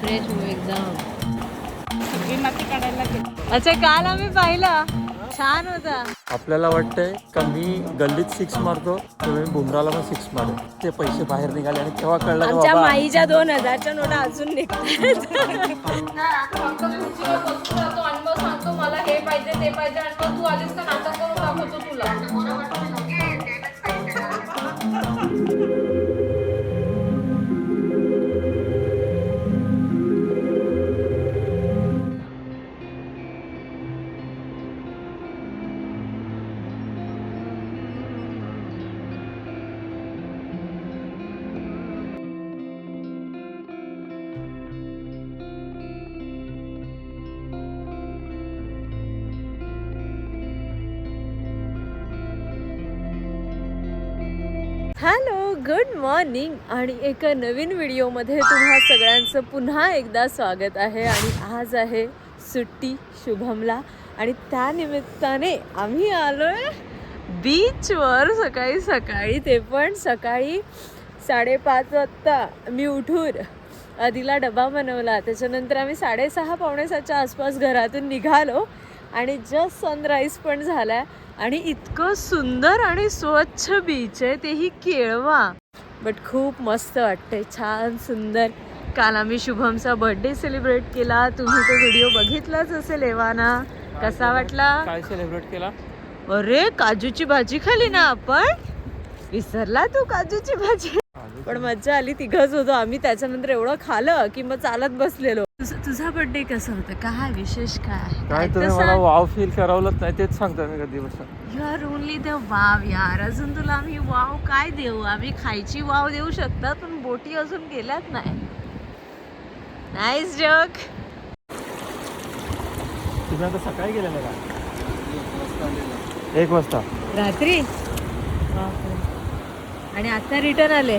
Fresh होऊ एकदम. सगळी माती काढायला गेली अच्छा काल आम्ही पाहिला. छान होता. आपल्याला वाटतंय का मी गल्लीत सिक्स मारतो तुम्ही बुमराला पण सिक्स मारू. ते पैसे बाहेर निघाले आणि तेव्हा कळलं आमच्या माईच्या दोन हजारच्या नोटा अजून निघतात. मला हे पाहिजे ते पाहिजे आणि तू आलीस का नाटक करून दाखवतो तुला. गुड मॉर्निंग आणि एका नवीन व्हिडिओमध्ये तुम्हा सगळ्यांचं पुन्हा एकदा स्वागत आहे आणि आज आहे सुट्टी शुभमला आणि त्यानिमित्ताने आम्ही आलो आहे बीचवर सकाळी सकाळी. ते पण सकाळी साडेपाच वाजता. मी उठून आधीला डबा बनवला. त्याच्यानंतर आम्ही साडेसहा पावणेसाच्या आसपास घरातून निघालो. आणि जस्ट सनराईज पण झालाय. आणि इतकं सुंदर आणि स्वच्छ बीच आहे तेही केळवा. बट खूप मस्त वाटतंय छान सुंदर. काल आम्ही शुभमचा बर्थडे सेलिब्रेट केला. तुम्ही तो व्हिडिओ बघितलाच असेल एवाना. कसा वाटला? काय सेलिब्रेट केला? अरे काजूची भाजी खाली ना आपण. विसरला तू काजूची भाजी? पण मज्जा आली तिघच होतो आम्ही त्याच्यानंतर एवढं खाल्लं की मग चालत बसलेलो. तुझ- तुझा बर्थडे कसा होता? काय विशेष काय? काय तुम्ही मला वाव फील करावलंच नाही तेच सांगतो मी कधी बसून you are only the wow यार. अजून तुला आम्ही वाव काय देऊ? आम्ही खायची वाव देऊ शकतात पण बोटी अजून गेल्यात नाही. नाईस जग तुम्ही आता सकाळी गेलेलं का? एक वाजता रात्री? आणि आता रिटर्न आले?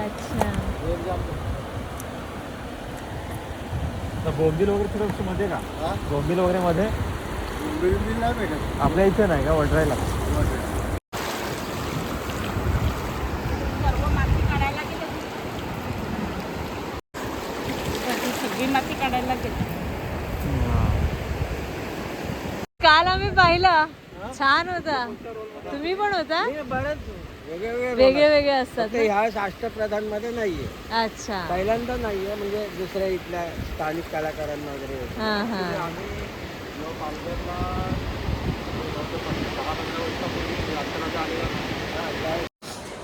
अच्छा. तर बोंबील वगैरे थोडं मध्ये का? बोंबील वगैरे मध्ये? आपल्या इथे नाही का? वडरायला. सर्व माती काढायला गेले. ती सगळी माती काढायला गेली. काल आम्ही पाहिला. छान होता. तुम्ही पण होता? वेगळे वेगळे असतात? ह्या राष्ट्रप्रधानमध्ये नाहीये. अच्छा. पहिल्यांदा नाहीये म्हणजे दुसऱ्या इथल्या स्थानिक कलाकारांना वगैरे होतं. हा हा. आम्ही लो पालघरला दहा पंधरा वर्षापूर्वी यात्रा आलेला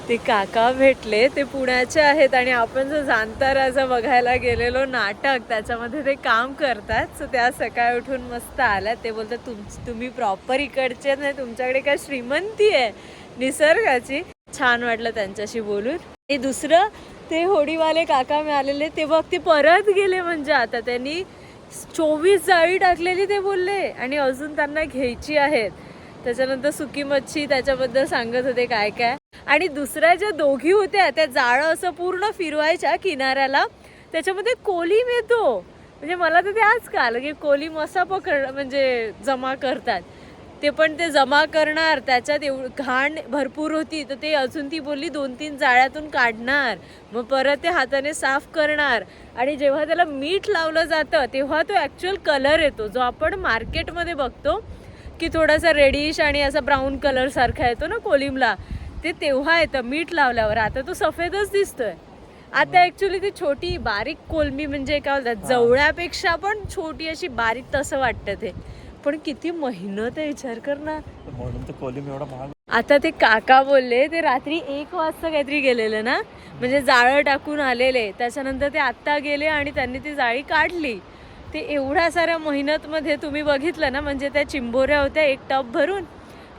ते काका भेटले ते पुण्याचे आहेत आणि आपण जो जाणताराचं बघायला गेलेलो नाटक त्याच्यामध्ये ते काम करतात. सो त्या सकाळी उठून मस्त आल्या. ते बोलतात तुम तुम्ही प्रॉपर इकडचे नाही तुमच्याकडे काय श्रीमंती आहे निसर्गाची. छान वाटलं त्यांच्याशी बोलून. आणि दुसरं ते होडीवाले काका मिळालेले ते बघ ते परत गेले म्हणजे आता त्यांनी चोवीस जाळी टाकलेली ते बोलले आणि अजून त्यांना घ्यायची आहेत. त्याच्यानंतर सुकी मच्छी त्याच्याबद्दल सांगत होते काय काय आणि दुसऱ्या ज्या दोघी होत्या त्या जाळं असं पूर्ण फिरवायच्या किनाऱ्याला. त्याच्यामध्ये कोलीम येतो म्हणजे मला तर ते आज काल की कोलीम असा पकड म्हणजे जमा करतात. ते पण ते जमा करणार. त्याच्यात एव घाण भरपूर होती तर ते अजून ती बोलली दोन तीन जाळ्यातून काढणार. मग परत ते हाताने साफ करणार. आणि जेव्हा त्याला मीठ लावलं जातं तेव्हा तो ॲक्च्युअल कलर येतो. जो आपण मार्केटमध्ये बघतो की थोडासा रेडिश आणि असा ब्राऊन कलरसारखा येतो ना कोलिमला ते तेव्हा येतं मीठ लावल्यावर. आता तो सफेदच दिसतोय. आता ऍक्च्युली ती छोटी बारीक कोलमी म्हणजे काय बोलतात जवळ्यापेक्षा पण छोटी अशी बारीक तसं वाटतं ते. पण किती मेहनत आहे विचार कर ना. म्हणून तर कोलिम एवढा महाग आता ते काका बोलले ते रात्री एक वाजता काहीतरी गेलेले ना? म्हणजे जाळं टाकून आलेले. त्याच्यानंतर ते आत्ता गेले आणि त्यांनी ती जाळी काढली. ते एवढ्या साऱ्या मेहनतमध्ये तुम्ही बघितलं ना म्हणजे त्या चिंबोऱ्या होत्या एक टब भरून.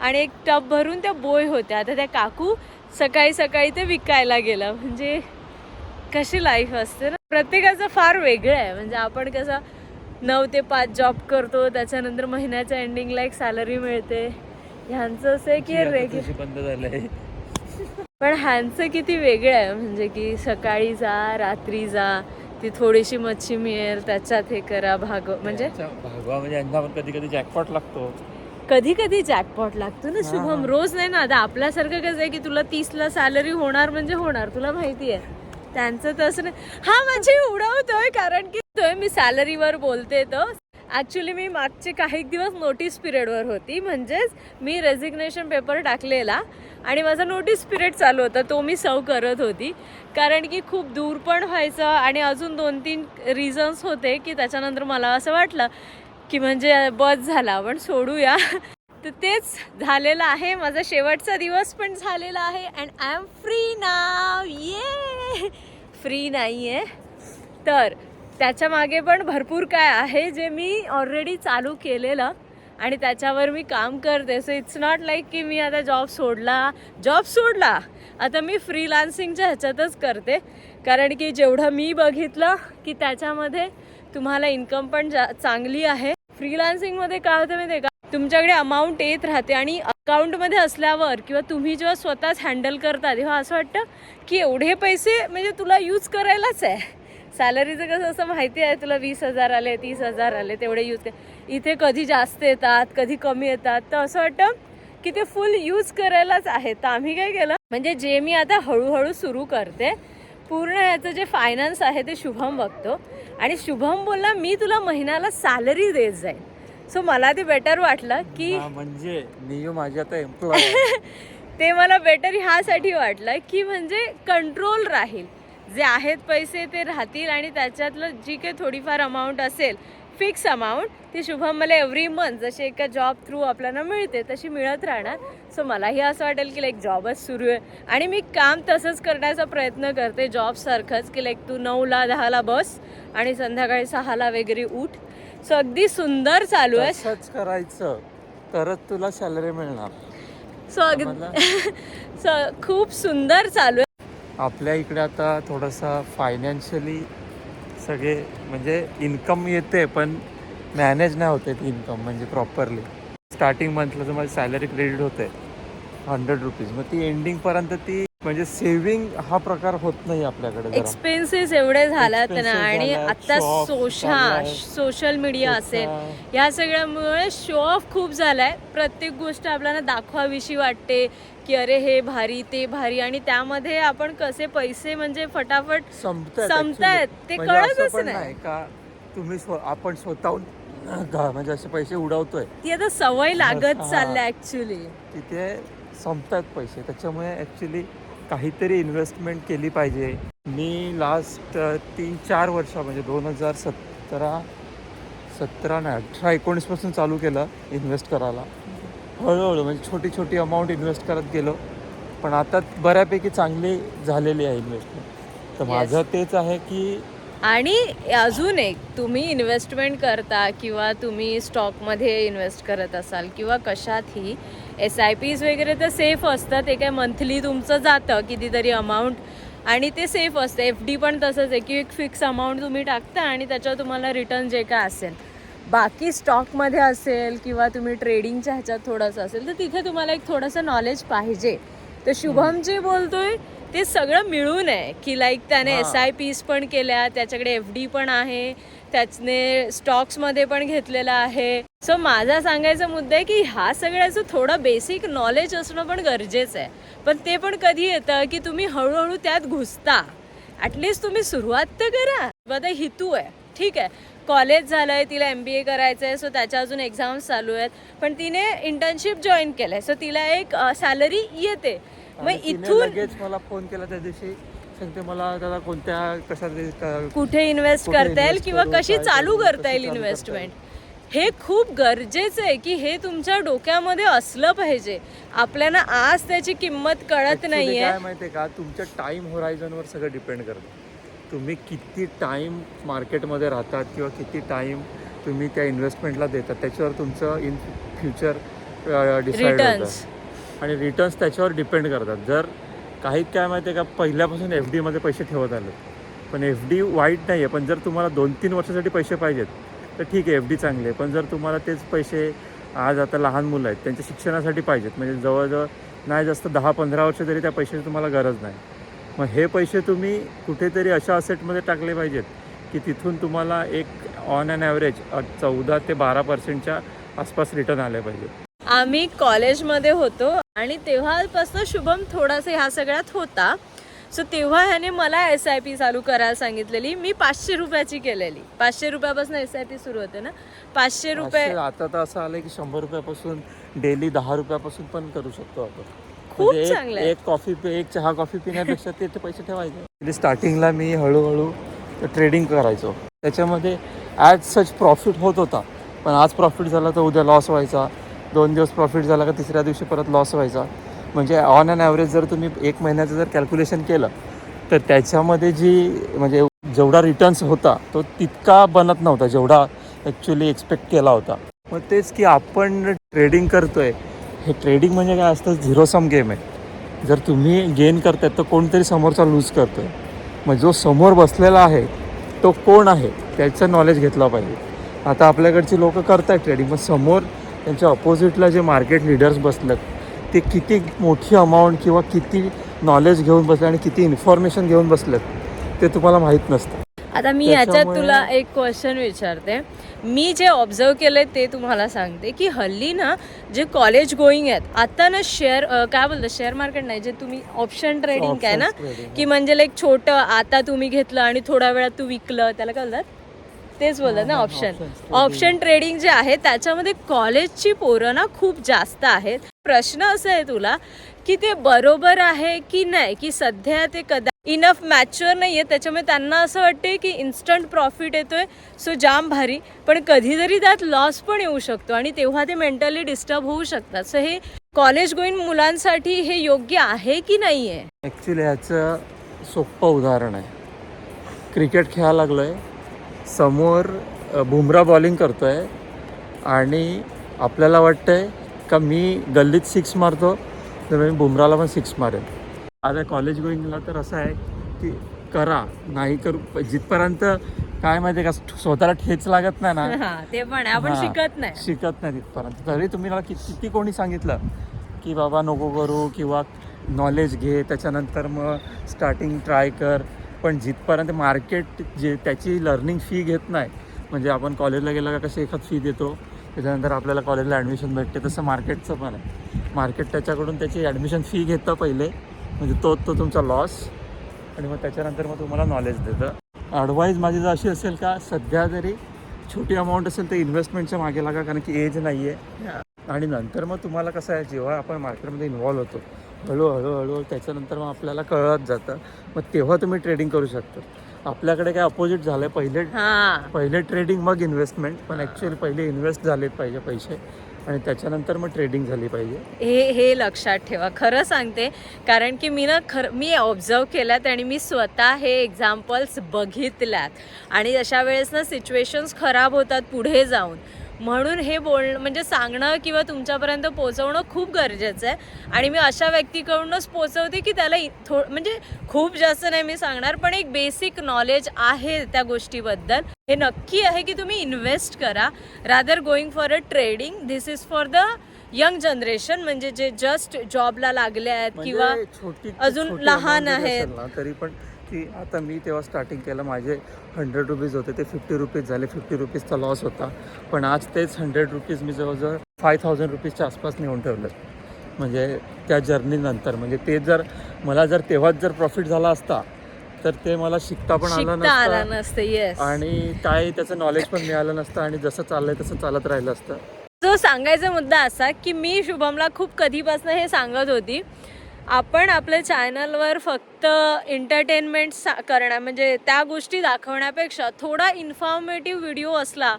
आणि एक टब भरून त्या बोय होत्या. आता त्या काकू सकाळी सकाळी ते विकायला गेलं. म्हणजे कशी लाईफ असते ना? प्रत्येकाचं फार वेगळं आहे. म्हणजे आपण कसं नऊ ते पाच जॉब करतो त्याच्यानंतर महिन्याच्या एंडिंगला एक सॅलरी मिळते. ह्यांचं असं आहे की रेग्युलर बंद झालंय. पण ह्यांचं किती वेगळं आहे. म्हणजे की सकाळी जा रात्री जा ती थोडीशी मच्छी मिळेल त्याच्यात हे करा भाग म्हणजे भागवा म्हणजे यांना पण कधी कधी जॅकपॉट लागतो. कधी कधी जॅकपॉट लागतो ना शुभम. रोज नाही ना आता आपल्यासारखं कसं आहे की तुला तीसला सॅलरी होणार म्हणजे होणार तुला माहिती आहे. त्यांचं तसं नाही. हा म्हणजे उडवतोय कारण की तोय मी सॅलरीवर बोलते तर ॲक्च्युली मी मागचे काही दिवस नोटीस पिरियडवर होती. म्हणजेच मी रेझिग्नेशन पेपर टाकलेला आणि माझा नोटीस पिरियड चालू होता तो मी सर्व करत होती. कारण की खूप दूर पण व्हायचं आणि अजून दोन तीन रिझन्स होते की त्याच्यानंतर मला असं वाटलं की म्हणजे बस झाला आपण सोडूया. तर तेच झालेलं आहे. माझा शेवटचा दिवस पण झालेला आहे and I am free now ये फ्री नाही आहे तर त्याच्यामागे पण भरपूर काय आहे जे मी ऑलरेडी चालू केलेलं आणि त्याच्यावर मी काम करते. सो इट्स नॉट लाईक की मी आता जॉब सोडला. जॉब सोडला. आता मी फ्रीलान्सिंगच्या ह्याच्यातच करते. कारण की जेवढं मी बघितलं की त्याच्यामध्ये तुम्हाला इन्कम पण जा चांगली आहे. फ्रीलान्सिंगमध्ये काय होतं माहिती आहे का? तुमच्याकडे अमाऊंट येत राहते आणि अकाउंटमध्ये असल्यावर किंवा तुम्ही जेव्हा स्वतःच हँडल करता तेव्हा असं वाटतं की एवढे पैसे म्हणजे तुला यूज करायलाच आहे. सॅलरीचं कसं असं माहिती आहे? तुला वीस हजार आले तीस हजार आले तेवढे यूज इथे कधी जास्त येतात कधी कमी येतात. तर असं वाटतं की ते फुल यूज करायलाच आहे. तर आम्ही काय केलं? म्हणजे जे मी आता हळूहळू सुरू करते पूर्ण याचं जे फायनान्स आहे ते शुभम बघतो. आणि शुभम बोलला मी तुला महिन्याला सॅलरी देत जाईल सो मला ते बेटर वाटलं की म्हणजे माझी आता एम्प्लॉय ते मला बेटर ह्यासाठी वाटलं की म्हणजे कंट्रोल राहील. जे आहेत पैसे ते राहतील आणि त्याच्यातलं जी काही थोडीफार अमाऊंट असेल फिक्स अमाऊंट ती शुभम मला एव्हरी मंथ जशी एका जॉब थ्रू आपल्याला मिळते तशी मिळत राहणार. सो मलाही असं वाटेल की लाईक जॉबच सुरू आहे. आणि मी काम तसंच करण्याचा प्रयत्न करते जॉबसारखंच की लाईक तू नऊला दहाला बस आणि संध्याकाळी सहाला वगैरे उठ. सो अगदी सुंदर चालू आहे. तसंच करायचं. तरच तुला सॅलरी मिळणार. सो अगदी सो खूप सुंदर चालू आहे. आपल्या इकडे आता थोडंसं फायनान्शियली सगळे म्हणजे इन्कम येते पण मॅनेज नाही म्हणजे होते ती इन्कम म्हणजे प्रॉपरली स्टार्टिंग मंथला तुम्हाला सॅलरी क्रेडिट होते हंड्रेड रुपीज मग ती एंडिंगपर्यंत ती म्हणजे सेव्हिंग हा प्रकार होत नाही आपल्याकडे. एक्सपेन्सेस एवढे झाल्यात ना आणि आता सोशा. सोशल मीडिया असेल या सगळ्यामुळे शो ऑफ खूप झालाय प्रत्येक गोष्ट आपल्याला दाखवाविषयी वाटते की अरे हे भारी ते भारी आणि त्यामध्ये आपण कसे पैसे म्हणजे फटाफट संपतायत. ते म्हणजे कळतच पण नाही. का तुम्ही आपण स्वतःहून म्हणजे असे पैसे उडवतोय ती आता सवय लागत. चालल्या ऍक्च्युली तिथे संपतात पैसे त्याच्यामुळे ॲक्च्युली काहीतरी इन्व्हेस्टमेंट केली पाहिजे. मी लास्ट तीन चार वर्ष म्हणजे दोन हजार सतरा सतरा नाही अठरा एकोणीसपासून चालू केलं इन्व्हेस्ट करायला. हळूहळू म्हणजे छोटी छोटी अमाऊंट इन्व्हेस्ट करत गेलो. पण आता बऱ्यापैकी चांगली झालेली आहे इन्व्हेस्टमेंट तर. माझं तेच आहे की आणि अजून एक तुम्ही इन्व्हेस्टमेंट करता किंवा तुम्ही स्टॉकमध्ये इन्व्हेस्ट करत असाल किंवा कशातही एस आय पीज वगैरे तर सेफ असतं ते काय मंथली तुमचं जातं कितीतरी अमाऊंट आणि ते सेफ असतं. एफ डी पण तसंच आहे की एक फिक्स अमाऊंट तुम्ही टाकता आणि त्याच्यावर तुम्हाला रिटर्न जे काय असेल. बाकी स्टॉकमध्ये असेल किंवा तुम्ही ट्रेडिंगच्या ह्याच्यात थोडंसं असेल तर तिथे तुम्हाला एक थोडंसं नॉलेज पाहिजे. तर शुभम जे बोलतोय ते सगळं मिळून आहे. की लाईक त्याने. एस आय पीज पण केल्या त्याच्याकडे एफ डी पण आहे त्याचने स्टॉक्समध्ये पण घेतलेलं आहे. सो माझा सांगायचा मुद्दा आहे की ह्या सगळ्याचं थोडं बेसिक नॉलेज असणं पण गरजेचं आहे. पण ते पण कधी येतं की तुम्ही हळूहळू त्यात घुसता. ॲटलिस्ट तुम्ही सुरुवात तर करा. आता हितू आहे. ठीक आहे. कॉलेज झालंय तिला एम बी ए करायचं आहे सो त्याच्या अजून एक्झाम्स चालू आहेत. पण तिने इंटर्नशिप जॉईन केलंय. सो तिला एक सॅलरी येते. मग इथून लगेच मला फोन केला त्या दिवशी. सांगते मला दादा कोणत्या कशा कुठे इन्व्हेस्ट करता येईल किंवा कशी चालू करू, करता येईल इन्व्हेस्टमेंट हे खूप गरजेचं आहे की हे तुमच्या डोक्यामध्ये असलं पाहिजे. आपल्याला आज त्याची किंमत कळत नाहीये. काय माहितीये का? तुमच्या टाइम होरायझनवर सगळं डिपेंड करतं. तुम्ही किती टाइम मार्केटमध्ये राहतात किंवा किती टाइम तुम्ही त्या इन्व्हेस्टमेंटला देतात त्याच्यावर तुमचं इन फ्युचर डिसाईड. होतं. आणि रिटर्न्स त्याच्यावर डिपेंड करतात. जर काही काय माहिती आहे का पहिल्यापासून एफ डीमध्ये पैसे ठेवत आले. पण एफ डी वाईट नाही आहे पण जर तुम्हाला दोन तीन वर्षासाठी पैसे पाहिजेत तर ठीक आहे एफ डी चांगली आहे. पण जर तुम्हाला तेच पैसे आज आता लहान मुलं आहेत त्यांच्या शिक्षणासाठी पाहिजेत. म्हणजे जवळजवळ नाही जास्त दहा पंधरा वर्ष तरी त्या पैशाची तुम्हाला गरज नाही. मग हे पैसे तुम्ही कुठेतरी अशा असेटमध्ये टाकले पाहिजेत की तिथून तुम्हाला एक ऑन अँड ॲव्हरेज चौदा ते बारा पर्सेंटच्या आसपास रिटर्न आले पाहिजे आम्ही कॉलेजमध्ये होतो आणि तेव्हापासून शुभम थोडासा ह्या सगळ्यात होता. सो तेव्हा ह्याने मला एस आय पी चालू करायला सांगितलेली. मी पाचशे रुपयाची केलेली. पाचशे रुपयापासून एस आय पी सुरू होते ना. पाचशे रुपये आता तर असं आलंय की शंभर रुपयापासून डेली दहा रुपयापासून पण करू शकतो आपण. खूप म्हणजे चांगलं. एक कॉफी एक चहा कॉफी पिण्यापेक्षा ते ते पैसे ठेवायचे. स्टार्टिंगला मी हळूहळू ट्रेडिंग करायचो. त्याच्यामध्ये ॲज सच प्रॉफिट होत होता. पण आज प्रॉफिट झाला तर उद्या लॉस व्हायचा. दोन दिवस प्रॉफिट झाला का तिसऱ्या दिवशी परत लॉस व्हायचा. म्हणजे ऑन अँड ॲव्हरेज जर तुम्ही एक महिन्याचं जर कॅल्क्युलेशन केलं तर त्याच्यामध्ये जी म्हणजे जेवढा रिटर्न्स होता तो तितका बनत नव्हता जेवढा ॲक्च्युली एक्सपेक्ट केला होता. मग तेच की आपण ट्रेडिंग करतोय हे ट्रेडिंग म्हणजे काय असतं? झिरो सम गेम आहे. जर तुम्ही गेन करतायत तर कोणतरी समोरचा लूज करतोय. मग जो समोर बसलेला आहे तो कोण आहे? त्याचं नॉलेज घेतलं पाहिजे. आता आपल्याकडची लोक आहेत ट्रेडिंग पण समोर त्यांच्या अपोजिटला जे मार्केट लिडर्स बसलेत ते किती मोठी अमाऊंट किंवा किती नॉलेज घेऊन बसले आणि किती इन्फॉर्मेशन घेऊन बसलेत ते तुम्हाला माहीत नसतं. आता मी याच्यात तुला एक क्वेश्चन विचारते. मी जे ऑब्झर्व केलंय ते तुम्हाला सांगते की हल्ली ना जे कॉलेज गोईंग आहेत आता ना शेअर काय बोलतात शेअर मार्केट नाही जे तुम्ही ऑप्शन ट्रेडिंग काय ना की म्हणजे लाईक छोटं आता तुम्ही घेतलं आणि थोड्या वेळात तू विकलं त्याला काय बोलतात? तेच बोलतात ना ऑप्शन. ऑप्शन ट्रेडिंग जे आहे त्याच्यामध्ये कॉलेजची पोरं ना खूप जास्त आहेत. प्रश्न असा आहे तुला की ते बरोबर आहे की नाही? की सध्या ते कदा इनफ मॅच्युअर नाही आहे त्याच्यामुळे त्यांना असं वाटते की इन्स्टंट प्रॉफिट येतोय सो जाम भारी. पण कधीतरी त्यात लॉस पण येऊ शकतो आणि तेव्हा ते मेंटली डिस्टर्ब होऊ शकतात. सो हे कॉलेज गोईंग मुलांसाठी हे योग्य आहे की नाही आहे ॲक्च्युली ह्याचं सोपं उदाहरण आहे. क्रिकेट खेळायला लागलो आहे समोर बुमरा बॉलिंग करतो आहे आणि आपल्याला वाटतं आहे का मी गल्लीत सिक्स मारतो तर मी बुमराला पण सिक्स मारेन. आता कॉलेज गोईंगला तर असं आहे की करा नाही करू जिथपर्यंत काय माहिती आहे का स्वतःला ठेच लागत नाही ना. हा ते पण आपण शिकत नाही. शिकत नाही तिथपर्यंत. तरी तुम्ही मला किती कोणी सांगितलं की बाबा नको करू किंवा नॉलेज घे त्याच्यानंतर मग स्टार्टिंग ट्राय कर. पण जिथपर्यंत मार्केट जे त्याची लर्निंग फी घेत नाही म्हणजे आपण कॉलेजला गेला का कशी एखाद फी देतो त्याच्यानंतर आपल्याला कॉलेजला ॲडमिशन भेटते तसं मार्केटचं पण आहे. मार्केट त्याच्याकडून त्याची ॲडमिशन फी घेतं पहिले म्हणजे तो तो तुमचा लॉस आणि मग त्याच्यानंतर मग तुम्हाला नॉलेज देतं. ॲडवाईज माझी जर अशी असेल का सध्या जरी छोटी अमाऊंट असेल तर इन्व्हेस्टमेंटच्या मागे लागा कारण की एज नाही आहे आणि नंतर मग तुम्हाला कसं आहे जेव्हा आपण मार्केटमध्ये इन्व्हॉल्व होतो हळूहळू हळूहळू त्याच्यानंतर मग आपल्याला कळत जातं. मग तेव्हा तुम्ही ट्रेडिंग करू शकता. आपल्याकडे काय अपोजिट झालं आहे पहिले हा. पहिले ट्रेडिंग मग इन्व्हेस्टमेंट पण ॲक्च्युअली पहिले इन्व्हेस्ट झालेत पाहिजे पैसे. आणि त्याच्यानंतर मग ट्रेडिंग झाली पाहिजे. हे हे लक्षात ठेवा. खरं सांगते कारण की मी ना खर मी ऑब्झर्व केल्यात आणि मी स्वतः हे एक्झाम्पल्स बघितल्यात. आणि अशा वेळेस ना सिच्युएशन्स खराब होतात पुढे जाऊन. म्हणून हे बोल म्हणजे सांगणं किंवा तुमच्यापर्यंत पोहोचवणं खूप गरजेचं आहे. आणि मी अशा व्यक्तीकडूनच पोचवते की त्याला थो म्हणजे खूप जास्त नाही मी सांगणार पण एक बेसिक नॉलेज आहे त्या गोष्टीबद्दल. हे नक्की आहे की तुम्ही इन्व्हेस्ट करा. Rather going for a trading this is for the young generation म्हणजे जे जस्ट जॉबला लागले आहेत किंवा म्हणजे छोटी अजून लहान आहेत. तरी पण की आता मी तेव्हा स्टार्टिंग केलं माझे हंड्रेड रुपीज होते ते फिफ्टी रुपीज झाले फिफ्टी रुपीजचा लॉस होता. पण आज तेच हंड्रेड रुपीज मी जवळजवळ फाय थाउजंड रुपीजच्या आसपास नेऊन ठेवलं म्हणजे त्या जर्नीनंतर म्हणजे ते जर मला जर तेव्हाच जर प्रॉफिट झाला असता तर ते मला शिकता पण आलं नसतं आणि काय त्याचं नॉलेज पण मिळालं नसतं आणि जसं चाललंय तसं चालत राहिलं असतं. जो सांगायचा मुद्दा असा की मी शुभमला खूप कधीपासून हे सांगत होती आपण आपल्या चॅनलवर फक्त एंटरटेनमेंट सा करण्या म्हणजे त्या गोष्टी दाखवण्यापेक्षा थोडा इन्फॉर्मेटिव्ह व्हिडिओ असला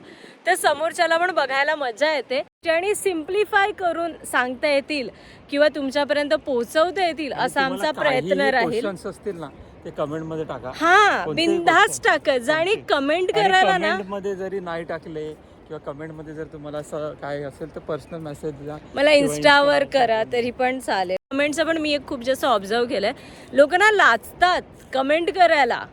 तर समोरच्याला पण बघायला मजा येते आणि सिम्प्लिफाय करून सांगता येतील किंवा तुमच्यापर्यंत पोहोचवता येतील असा आमचा प्रयत्न राहील असतील ना ते कमेंटमध्ये टाका हा बिनधास्त. टाकत आणि. कमेंट करायला ना मध्ये जरी नाही टाकले किंवा कमेंटमध्ये जर तुम्हाला असं काय असेल तर पर्सनल मेसेज द्या. मला इन्स्टावर करा तरी पण चालेल. कमेंटचं पण मी एक खूप जास्त ऑब्झर्व केलंय. लोक ना लाचतात कमेंट करायला.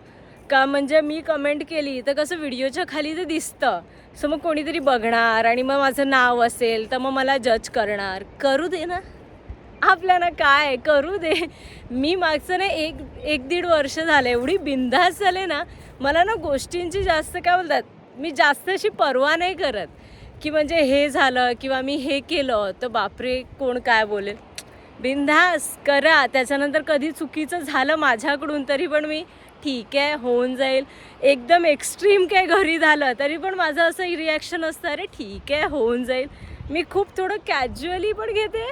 का म्हणजे मी कमेंट केली तर कसं व्हिडिओच्या खाली ते दिसतं. सो मग कोणीतरी बघणार आणि मग माझं नाव असेल तर मग मला जज करणार. करू दे ना. आपल्याला काय? करू दे. मी मागचं ना एक एक दीड वर्ष झालं एवढी बिंदास झाले ना. मला ना गोष्टींची जास्त काय बोलतात मी जास्त अशी पर्वा नाही करत की म्हणजे हे झालं किंवा मी हे केलं तर बापरे कोण काय बोलेल? बिनधास करा. त्याच्यानंतर कधी चुकीचं झालं माझ्याकडून तरी पण मी ठीक आहे होऊन जाईल. एकदम एक्स्ट्रीम काय घरी झालं तरी पण माझं असं रिॲक्शन असतं अरे ठीक आहे होऊन जाईल. मी खूप थोडं कॅज्युअली पण घेते.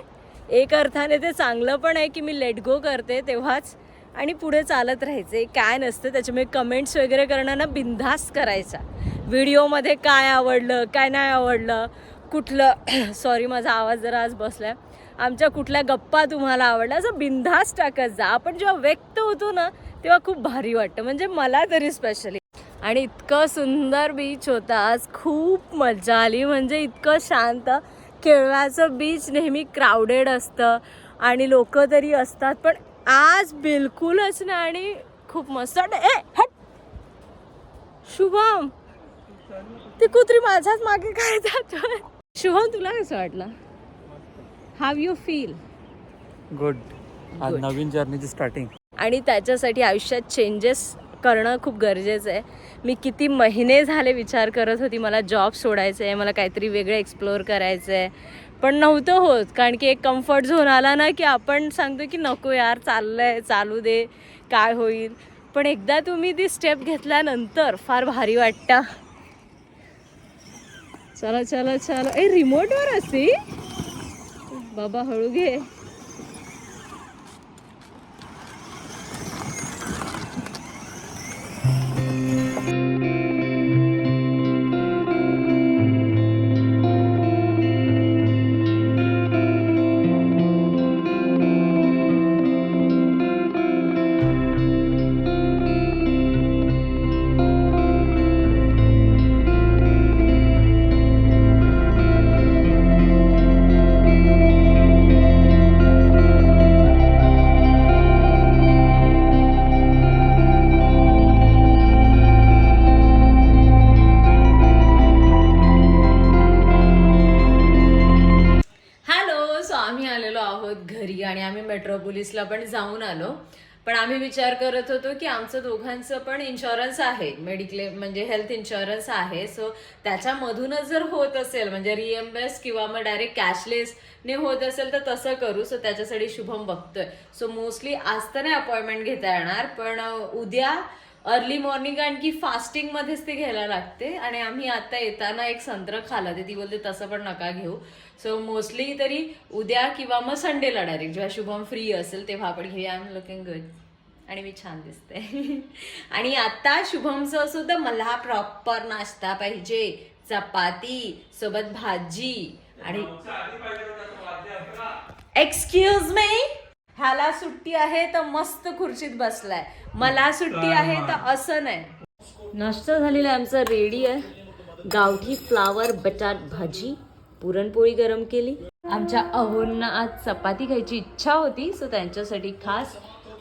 एक अर्थाने ते चांगलं पण आहे की मी लेट गो करते तेव्हाच आणि पुढे चालत राहायचे. काय नसतं त्याच्यामुळे कमेंट्स वगैरे करताना बिनधास्त करायचा. व्हिडिओमध्ये काय आवडलं काय नाही आवडलं कुठलं सॉरी माझा आवाज जरा आज बसलाय. आमच्या कुठल्या गप्पा तुम्हाला आवडल्या असं बिनधास्त टाकत जा. आपण जेव्हा व्यक्त होतो ना तेव्हा खूप भारी वाटतं. म्हणजे मला तरी स्पेशली आणि इतकं सुंदर बीच होता. आज खूप मजा आली. म्हणजे इतकं शांत. केळव्याचं बीच नेहमी क्राऊडेड असतं. आणि लोक तरी असतात. पण आज बिलकुलच नाही आणि खूप मस्त. ए हट. शुभम ती कुत्री माझ्याच मागे काय जातोय? शुभम तुला कसं वाटलं? हाव यू फील गुड आज. नवीन जर्नीची स्टार्टिंग आणि त्याच्यासाठी आयुष्यात चेंजेस करणं खूप गरजेचं आहे. मी किती महिने झाले विचार करत होती मला जॉब सोडायचं आहे मला काहीतरी वेगळं एक्सप्लोअर करायचं आहे. पण नव्हतं होत कारण की एक कम्फर्ट झोन आला ना की आपण सांगतो की नको यार चाललं आहे चालू दे काय होईल. पण एकदा तुम्ही ती स्टेप घेतल्यानंतर फार भारी वाटतं. चला चला चला. ए रिमोटवर असते बाबा हळू घे. ऑफिसला पण जाऊन आलो. पण आम्ही विचार करत होतो की आमचं दोघांचं पण इन्शुरन्स आहे. मेडिक्लेम म्हणजे हेल्थ इन्शुरन्स आहे. सो त्याच्यामधूनच जर होत असेल म्हणजे रिएम्बेस किंवा मग डायरेक्ट कॅशलेस ने होत असेल तर तसं करू. सो त्याच्यासाठी शुभम बघतोय. सो मोस्टली आज तर नाही अपॉइंटमेंट घेता येणार पण उद्या अर्ली मॉर्निंग आणखी फास्टिंग मध्येच ते घ्यायला लागते. आणि आम्ही आता येताना एक संत्र खाल्लं. ते ती बोलते तसं पण नका घेऊ. सो मोस्टली तरी उद्या किंवा मग संडेला डायरेक्ट जेव्हा शुभम फ्री असेल तेव्हा आपण घेऊया आय एम लुकिंग गुड आणि मी छान दिसते. आणि आता शुभमचं सुद्धा मला प्रॉपर नाश्ता पाहिजे. चपाती सोबत भाजी आणि एक्सक्यूज मी ह्याला सुट्टी आहे तर मस्त खुर्चीत बसलाय. मला सुट्टी आहे तर असं नाही. नाश्ता झालेला आहे आमचा रेडी आहे. गावठी फ्लावर बटाट भाजी पुरणपोळी गरम केली. आमच्या अहोंना आज चपाती खायची इच्छा होती सो त्यांच्यासाठी खास.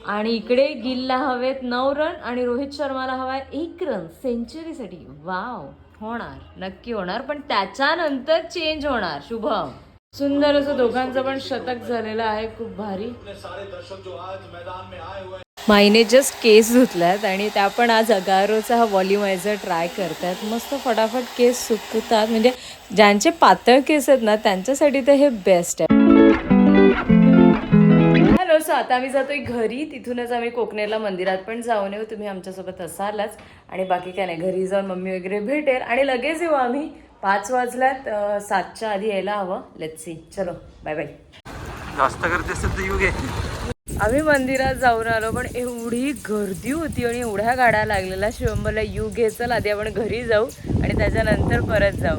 आणि इकडे गिलला हवेत नऊ रन आणि रोहित शर्माला हवाय एक रन सेंचुरीसाठी वाव होणार. नक्की होणार पण त्याच्यानंतर चेंज होणार. शुभम. सुंदर असं दोघांचं पण शतक झालेलं आहे खूप भारी. माईने जस्ट केस धुतल्यात आणि त्या पण आज अगारोचा हा व्हॉल्युमायझर ट्राय करतात मस्त फटाफट केस सुकतात. म्हणजे ज्यांचे पातळ केस आहेत ना त्यांच्यासाठी तर हे बेस्ट आहे. हॅलो सो आता आम्ही जातोय घरी. तिथूनच आम्ही कोकणेला मंदिरात पण जाऊन येऊ. तुम्ही आमच्यासोबत असालच. आणि बाकी काय नाही घरी जाऊन मम्मी वगैरे भेटेल. आणि लगेच येऊ आम्ही. पाच वाजल्यात सातच्या आधी यायला हवं. लेट्स सी चलो. बाय बाय जास्त करते असेल तर येऊ घे. आम्ही मंदिरात जाऊन आलो पण एवढी गर्दी होती आणि एवढ्या गाड्या लागलेल्या. शुभमला यू घे चल आधी आपण घरी जाऊ आणि त्याच्यानंतर परत जाऊ.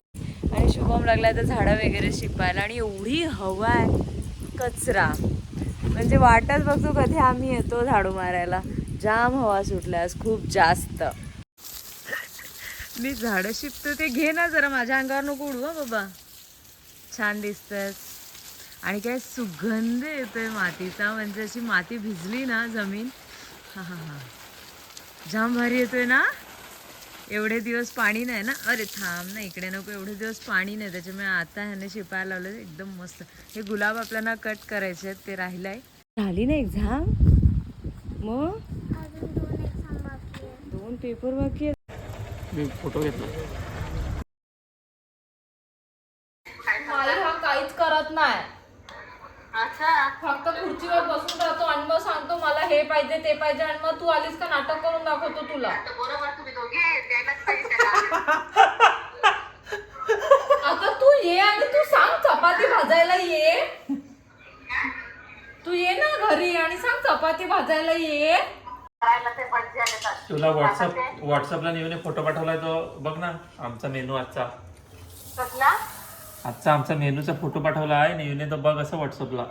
आणि शुभम लागला तर झाडं वगैरे शिपायला. आणि एवढी हवा आहे कचरा. म्हणजे वाटच बघतो कधी आम्ही येतो झाडू मारायला. जाम हवा सुटल्यास खूप जास्त. मी झाडं? शिपतो ते घे ना जरा माझ्या अंगावर नको उडू हं बाबा. छान दिसतंस आणि काय सुगंध येतोय मातीचा म्हणजे अशी माती भिजली ना जमीन. हा हा हा. जाम भारी येतोय ना? एवढे दिवस पाणी नाही ना? अरे थांब ना इकडे नको एवढे दिवस पाणी नाही. त्याच्यामुळे आता ह्याने शिपायला लावलं एकदम मस्त. हे गुलाब आपल्याला कट करायचे आहेत ते राहिलंय. झाली ना एक्झाम मग? दोन पेपर बाकी आहेत. मी फोटो घेतला. मला काहीच करत नाही. फक्त खुर्चीवर बसून राहतो आणि मग सांगतो मला हे पाहिजे ते पाहिजे आणि मग तू आलीस का नाटक करून दाखवतो तुला. आता तू ये आणि तू सांग चपाती भाजायला ये. तू ये ना घरी आणि सांग चपाती भाजायला ये. तुला व्हॉट्सअप व्हॉट्सअपला नेऊन फोटो पाठवलाय तो. बघ ना आमचा मेनू आजचा. आजचा आमचा मेनूचा फोटो पाठवला आहे. नेऊन तो बघ असं व्हॉट्सअपला